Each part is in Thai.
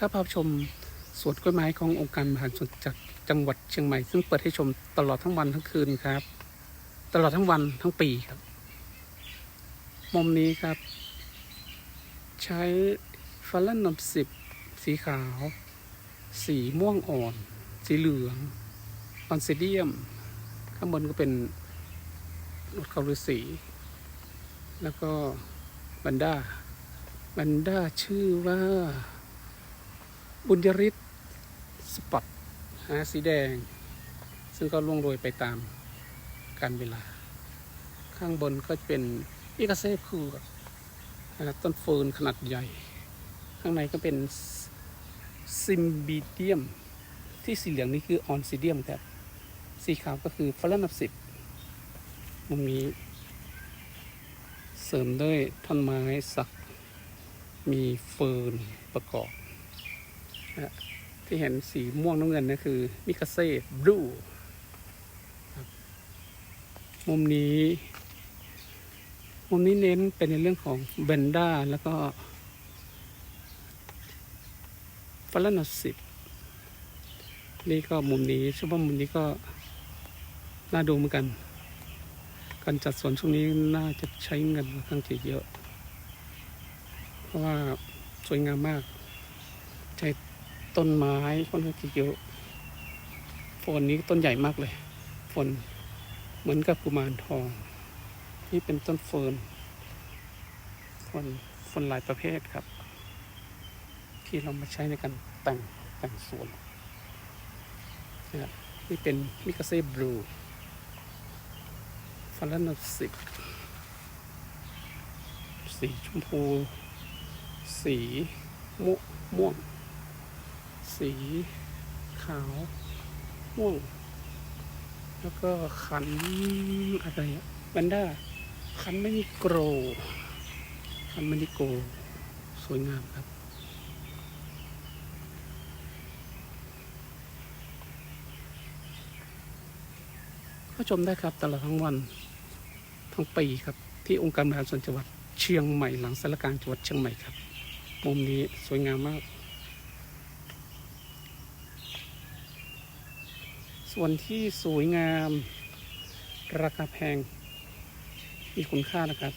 ถ้าพาชมสวนกล้วยไม้ขององค์การบริหารส่วนจากจังหวัดเชียงใหม่ ซึ่งเปิดให้ชมตลอดทั้งวันทั้งคืนครับ ตลอดทั้งวันทั้งปีครับ มุมนี้ครับ ใช้ฟาลันนมสิบสีขาว สีม่วงอ่อน สีเหลืองออนซิเดียม ข้างบนก็เป็นนกเขาฤาษีแล้วก็บันด้าบันด้าชื่อว่า บุญยริศสปอตฮะสีแดง ซึ่งก็ล่วงโรยไปตามการเวลา ข้างบนก็เป็นอิกาเซคูกับอ่าต้นเฟิร์นขนาดใหญ่ ข้างในก็เป็นซิมบีเดียม ที่สีเหลืองนี่คือออนซิเดียมครับ สีขาวก็คือฟลานับสิบมุมนี้ เสริมด้วยท่อนไม้สัก มีเฟิร์นประกอบ นะที่เห็นสีม่วงน้ำเงินนะคือมิคาเซ่บลูมุมนี้ มุมนี้เน้นเป็นในเรื่องของเบนด้าแล้วก็ฟลานัสสิบนี่ก็มุมนี้ชื่อว่ามุมนี้ก็น่าดูเหมือนกัน การจัดสวนช่วงนี้น่าจะใช้เงินค่อนข้างจะเยอะ เพราะว่าสวยงามมาก ใช้ ต้นไม้ค่อนข้างจะเยอะฝนนี้ต้นใหญ่มากเลยฝนเหมือนกับกุมารทอง นี่เป็นต้นเฟิร์นฝนฝนหลายประเภทครับ ที่เรามาใช้ในการแต่งแต่งสวนนะครับนี่เป็นมิกาเซ่บลูฟาลันสิกสีชมพู สีม่วง สี ขาวม่วง แล้วก็ขันอะไรอะแวนด้าขันไม่มีโกรขันไม่มีโกรสวยงามครับก็ชมได้ครับตลอดทั้งวันทั้งปีครับ ที่องค์การบริหารส่วนจังหวัดเชียงใหม่หลังสารกลางจังหวัดเชียงใหม่ครับมุมนี้สวยงามมาก ส่วนที่สวยงาม ราคาแพง มีคุณค่านะครับ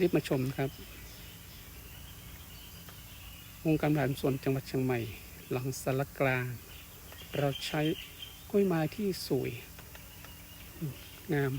รีบมาชมครับองค์การบริหารส่วนจังหวัดเชียงใหม่ หลังสารกลาง เราใช้กล้วยไม้ที่สวย งาม